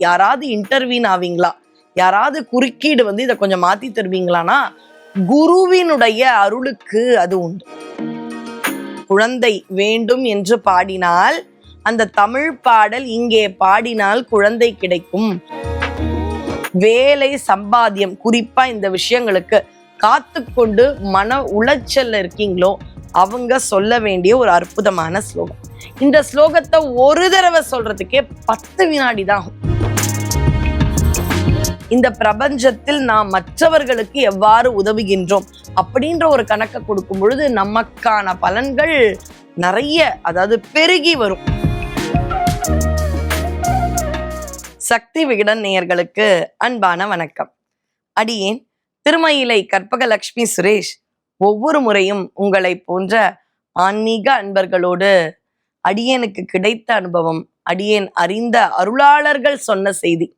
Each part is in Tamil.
யாராவது இன்டர்வீன் ஆவீங்களா? யாராவது குறுக்கீடு வந்து இதை கொஞ்சம் மாத்தி தருவீங்களானா குருவினுடைய அருளுக்கு அது உண்டு. குழந்தை வேண்டும் என்று பாடினால் அந்த தமிழ் பாடல் இங்கே பாடினால் குழந்தை கிடைக்கும். வேலை சம்பாத்தியம் குறிப்பா இந்த விஷயங்களுக்கு காத்து கொண்டு மன உளைச்சல்ல இருக்கீங்களோ அவங்க சொல்ல வேண்டிய ஒரு அற்புதமான ஸ்லோகம். இந்த ஸ்லோகத்தை ஒரு தடவை சொல்றதுக்கே பத்து வினாடி தான் ஆகும். இந்த பிரபஞ்சத்தில் நாம் மற்றவர்களுக்கு எவ்வாறு உதவுகின்றோம் அப்படின்ற ஒரு கணக்கை கொடுக்கும் பொழுது நமக்கான பலன்கள் நிறைய அதாவது பெருகி வரும். சக்தி விகடன் நேயர்களுக்கு அன்பான வணக்கம். அடியேன் திருமயிலை கற்பகலட்சுமி சுரேஷ் ஒவ்வொரு முறையும் உங்களை போன்ற ஆன்மீக அன்பர்களோடு அடியேனுக்கு கிடைத்த அனுபவம் அடியேன் அறிந்த அருளாளர்கள் சொன்ன செய்தி.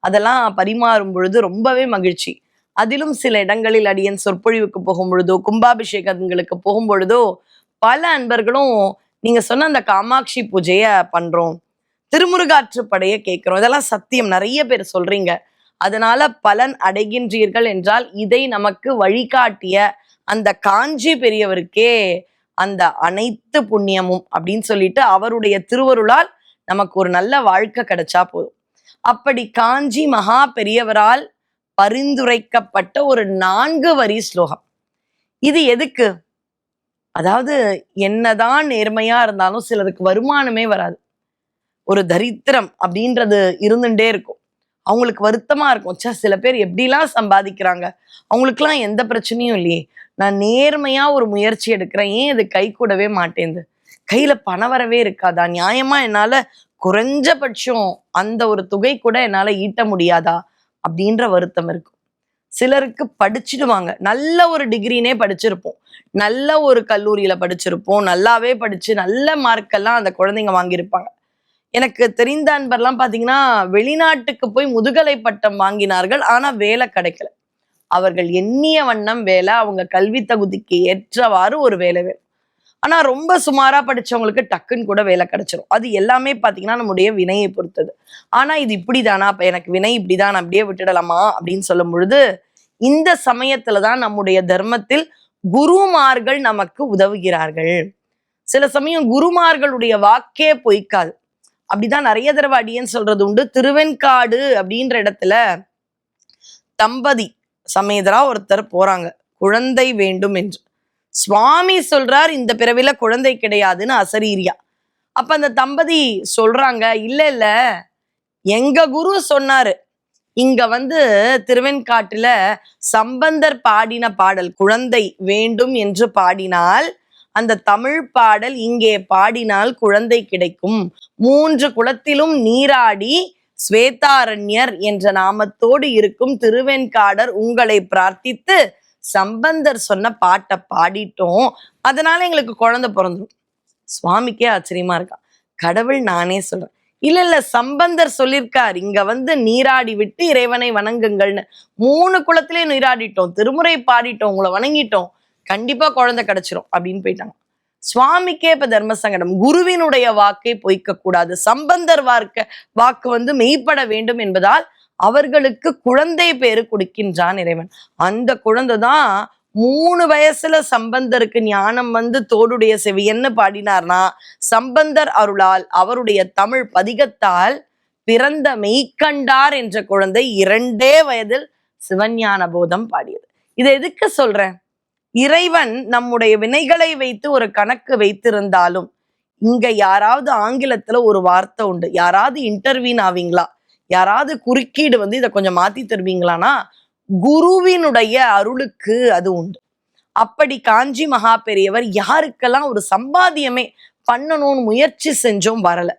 அதெல்லாம் பரிமாறும் பொழுது ரொம்பவே மகிழ்ச்சி. அதிலும் சில இடங்களில் அடியன் சொற்பொழிவுக்கு போகும் பொழுதோ கும்பாபிஷேகங்களுக்கு போகும் பொழுதோ பல அன்பர்களும் நீங்க சொன்ன அந்த காமாட்சி பூஜைய பண்றோம். திருமுருகாற்றுப்படைய கேட்கிறோம். இதெல்லாம் சத்தியம். நிறைய பேர் சொல்றீங்க. அதனால பலன் அடைகின்றீர்கள் என்றால் இதை நமக்கு வழிகாட்டிய அந்த காஞ்சி பெரியவருக்கே அந்த அனைத்து புண்ணியமும் அப்படின்னு சொல்லிட்டு அவருடைய திருவருளால் நமக்கு ஒரு நல்ல வாழ்க்கை கிடைச்சா போதும். அப்படி காஞ்சி மகா பெரியவரால் பரிந்துரைக்கப்பட்ட ஒரு நான்கு வரி ஸ்லோகம். இது எதுக்கு? அதாவது என்னதான் நேர்மையா இருந்தாலும் சிலருக்கு வருமானமே வராது. ஒரு தரித்திரம் அப்படின்றது இருந்துட்டே இருக்கும். அவங்களுக்கு வருத்தமா இருக்கும். ச்சே சில பேர் எப்படிலாம் சம்பாதிக்கிறாங்க? அவங்களுக்குலாம் எந்த பிரச்சனையும் இல்லையே. நான் நேர்மையா ஒரு முயற்சி எடுக்கிறேன். ஏன் இது கை கூடவே மாட்டேங்குது? கையில பணம் வரவே இருக்காதா? நியாயமா என்னால குறைஞ்சபட்சம் அந்த ஒரு தொகை கூட என்னால ஈட்ட முடியாதா? அப்படின்ற வருத்தம் இருக்கும். சிலருக்கு படிச்சிடுவாங்க. நல்ல ஒரு டிகிரினே படிச்சிருப்போம். நல்ல ஒரு கல்லூரியில படிச்சிருப்போம். நல்லாவே படிச்சு நல்ல மார்க்கெல்லாம் அந்த குழந்தைங்க வாங்கியிருப்பாங்க. எனக்கு தெரிந்த அன்பர்லாம் பாத்தீங்கன்னா வெளிநாட்டுக்கு போய் முதுகலை பட்டம் வாங்கினார்கள். ஆனா வேலை கிடைக்கல. அவர்கள் எண்ணிய வண்ணம் வேலை அவங்க கல்வி தகுதிக்கு ஏற்றவாறு ஒரு வேலை வேணும். ஆனால் ரொம்ப சுமாராக படிச்சவங்களுக்கு டக்குன்னு கூட வேலை கிடைச்சிரும். அது எல்லாமே பார்த்தீங்கன்னா நம்முடைய வினையை பொறுத்தது. ஆனால் இது இப்படிதானா? இப்போ எனக்கு வினை இப்படிதான் அப்படியே விட்டுடலாமா? அப்படின்னு சொல்லும் பொழுது இந்த சமயத்தில் தான் நம்முடைய தர்மத்தில் குருமார்கள் நமக்கு உதவுகிறார்கள். சில சமயம் குருமார்களுடைய வாக்கே பொய்க்காது. அப்படிதான் நிறைய தடவை அடியன்னு சொல்றது உண்டு. திருவெண்காடு அப்படின்ற இடத்துல தம்பதி சமேதரா ஒருத்தர் போறாங்க. குழந்தை வேண்டும் என்று. சுவாமி சொல்றார் இந்த பிறவில குழந்தை கிடையாதுன்னு அசரீரியா. அப்ப அந்த தம்பதி சொல்றாங்க இல்ல இல்ல எங்க குரு சொன்னாரு இங்க வந்து திருவெண்காட்டுல சம்பந்தர் பாடின பாடல் குழந்தை வேண்டும் என்று பாடினால் அந்த தமிழ் பாடல் இங்கே பாடினால் குழந்தை கிடைக்கும். மூன்று குளத்திலும் நீராடி ஸ்வேதாரண்யர் என்ற நாமத்தோடு இருக்கும் திருவெண்காடர் உங்களை பிரார்த்தித்து சம்பந்தர் சொன்ன பாட்டை பாடிட்டோம். அதனால எங்களுக்கு குழந்தை பிறந்துடும் சுவாமிக்கே ஆச்சரியமா இருக்கான் கடவுள் நானே சொல்றேன். இல்ல இல்ல சம்பந்தர் சொல்லியிருக்கார் இங்க வந்து நீராடி விட்டு இறைவனை வணங்குங்கள்னு. மூணு குளத்திலேயே நீராடிட்டோம். திருமுறை பாடிட்டோம். உங்களை வணங்கிட்டோம். கண்டிப்பா குழந்தை கிடைச்சிரும் அப்படின்னு போயிட்டாங்க. சுவாமிக்கே இப்ப தர்ம சங்கடம். குருவினுடைய வாக்கை பொய்க்க கூடாது சம்பந்தர் வார்க்க வாக்கு வந்து மெய்ப்பட வேண்டும் என்பதால் அவர்களுக்கு குழந்தை பேரு கொடுக்கின்றான் இறைவன். அந்த குழந்தை தான் மூணு வயசுல சம்பந்தருக்கு ஞானம் வந்து தோடுடைய செவியன்னு பாடினார்னா சம்பந்தர் அருளால் அவருடைய தமிழ் பதிகத்தால் பிறந்த மெய்க்கண்டார் என்ற குழந்தை இரண்டே வயதில் சிவஞான போதம் பாடியது. இதை எதுக்கு சொல்றேன்? இறைவன் நம்முடைய வினைகளை வைத்து ஒரு கணக்கு வைத்திருந்தாலும் இங்க யாராவது ஆங்கிலத்துல ஒரு வார்த்தை உண்டு. யாராவது இன்டர்வியூன் ஆவீங்களா? யாராவது குறுக்கீடு வந்து இதை கொஞ்சம் மாத்தி தருவீங்களானா குருவினுடைய அருளுக்கு அது உண்டு. அப்படி காஞ்சி மகா பெரியவர் யாருக்கெல்லாம் ஒரு சம்பாத்தியமே பண்ணணும்னு முயற்சி செஞ்சோம் வரல.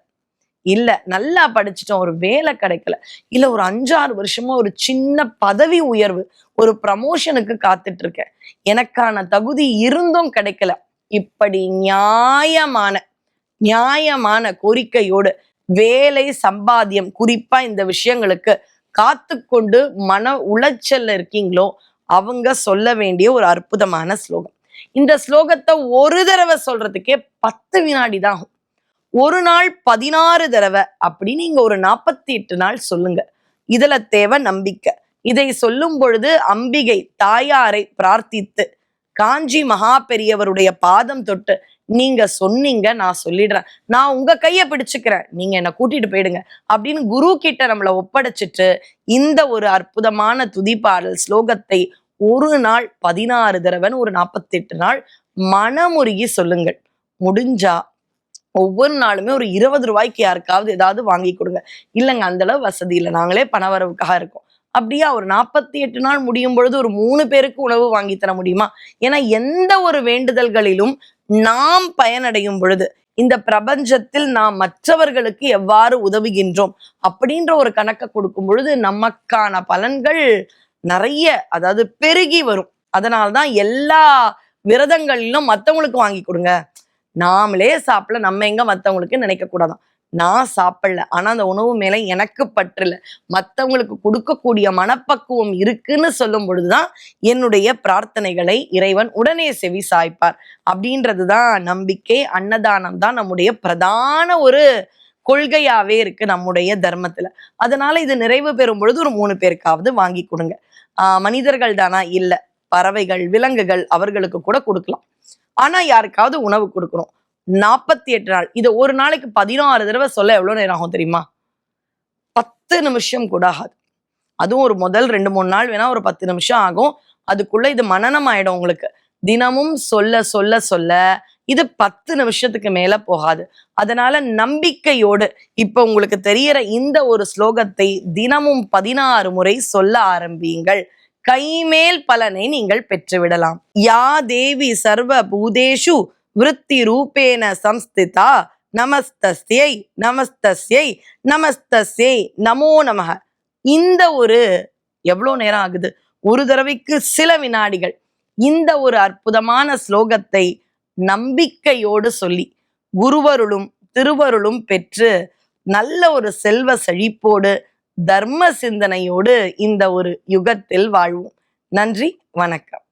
இல்ல நல்லா படிச்சிட்டோம் ஒரு வேலை கிடைக்கல. இல்ல ஒரு அஞ்சாறு வருஷமா ஒரு சின்ன பதவி உயர்வு ஒரு ப்ரமோஷனுக்கு காத்துட்டு இருக்கேன் எனக்கான தகுதி இருந்தும் கிடைக்கல. இப்படி நியாயமான நியாயமான கோரிக்கையோடு வேலை சம்பாத்தியம் குறிப்பா இந்த விஷயங்களுக்கு காத்து கொண்டு மன உளைச்சல்ல இருக்கீங்களோ அவங்க சொல்ல வேண்டிய ஒரு அற்புதமான ஸ்லோகம். இந்த ஸ்லோகத்தை ஒரு தடவை சொல்றதுக்கே பத்து வினாடி தான் ஆகும். ஒரு நாள் பதினாறு தடவை அப்படின்னு நீங்க ஒரு நாற்பத்தி எட்டு நாள் சொல்லுங்க. இதுல தேவை நம்பிக்கை. இதை சொல்லும் பொழுது அம்பிகை தாயாரை பிரார்த்தித்து காஞ்சி மகா பெரியவருடைய பாதம் தொட்டு நீங்க சொன்னீங்க நான் சொல்லிடுறேன். நான் உங்க கைய பிடிச்சுக்கிறேன். நீங்க என்ன கூட்டிட்டு போயிடுங்க. அப்படின்னு குரு கிட்ட நம்மளை ஒப்படைச்சிட்டு இந்த ஒரு அற்புதமான துதிப்பாடல் ஸ்லோகத்தை ஒரு நாள் பதினாறு தடவைன்னு ஒரு நாற்பத்தெட்டு நாள் மனமுருகி சொல்லுங்கள். முடிஞ்சா ஒவ்வொரு நாளுமே ஒரு இருபது ரூபாய்க்கு யாருக்காவது ஏதாவது வாங்கி கொடுங்க. இல்லைங்க அந்த அளவு வசதி இல்லை. நாங்களே பணவரவுக்காக இருக்கோம். அப்படியா? ஒரு நாற்பத்தி எட்டு நாள் முடியும் பொழுது ஒரு மூணு பேருக்கு உணவு வாங்கி தர முடியுமா? ஏன்னா எந்த ஒரு வேண்டுதல்களிலும் நாம் பயனடையும் பொழுது இந்த பிரபஞ்சத்தில் நாம் மற்றவர்களுக்கு எவ்வாறு உதவுகின்றோம்? அப்படின்ற ஒரு கணக்கை கொடுக்கும் பொழுது நமக்கான பலன்கள் நிறைய அதாவது பெருகி வரும். அதனால்தான் எல்லா விரதங்களிலும் மத்தவங்களுக்கு வாங்கி கொடுங்க. நாமளே சாப்பிடல நம்ம எங்க மத்தவங்களுக்கு நினைக்க கூடாதான் நான் சாப்பிடல. ஆனா அந்த உணவு மேல எனக்கு பற்றல. மத்தவங்களுக்கு கொடுக்கக்கூடிய மனப்பக்குவம் இருக்குன்னு சொல்லும் பொழுதுதான் என்னுடைய பிரார்த்தனைகளை இறைவன் உடனே செவி சாய்ப்பார். அப்படின்றதுதான் நம்பிக்கை அன்னதானம் தான் நம்முடைய பிரதான ஒரு கொள்கையாவே இருக்கு நம்முடைய தர்மத்துல. அதனால இது நிறைவு பெறும் பொழுது ஒரு மூணு பேருக்காவது வாங்கி கொடுங்க. ஆஹ் மனிதர்கள் தானா? இல்ல. பறவைகள் விலங்குகள் அவர்களுக்கு கூட கொடுக்கலாம். ஆனா யாருக்காவது உணவு கொடுக்கணும். நாற்பத்தி எட்டு நாள். இதை ஒரு நாளைக்கு பதினாறு தடவை சொல்ல எவ்வளோ நேரம் ஆகும் தெரியுமா? பத்து நிமிஷம் கூட ஆகாது. அதுவும் ஒரு முதல் ரெண்டு மூணு நாள் வேணா ஒரு பத்து நிமிஷம் ஆகும். அதுக்குள்ள இது மனநம் ஆயிடும் உங்களுக்கு. தினமும் சொல்ல சொல்ல சொல்ல இது பத்து நிமிஷத்துக்கு மேல போகாது. அதனால நம்பிக்கையோடு இப்ப உங்களுக்கு தெரியற இந்த ஒரு ஸ்லோகத்தை தினமும் பதினாறு முறை சொல்ல ஆரம்பியுங்கள். கைமேல் பலனை நீங்கள் பெற்றுவிடலாம். யா தேவி சர்வ பூதேஷு விருத்தி ரூபேன சம்ஸ்திதா நமஸ்தஸ்யை நமஸ்தஸ்யை நமஸ்தஸ்யை நமோ நமக இந்த ஒரு எவ்வளோ நேரம் ஆகுது? ஒரு தடவைக்கு சில வினாடிகள். இந்த ஒரு அற்புதமான ஸ்லோகத்தை நம்பிக்கையோடு சொல்லி குருவருளும் திருவருளும் பெற்று நல்ல ஒரு செல்வ செழிப்போடு தர்ம சிந்தனையோடு இந்த ஒரு யுகத்தில் வாழ்வோம். நன்றி வணக்கம்.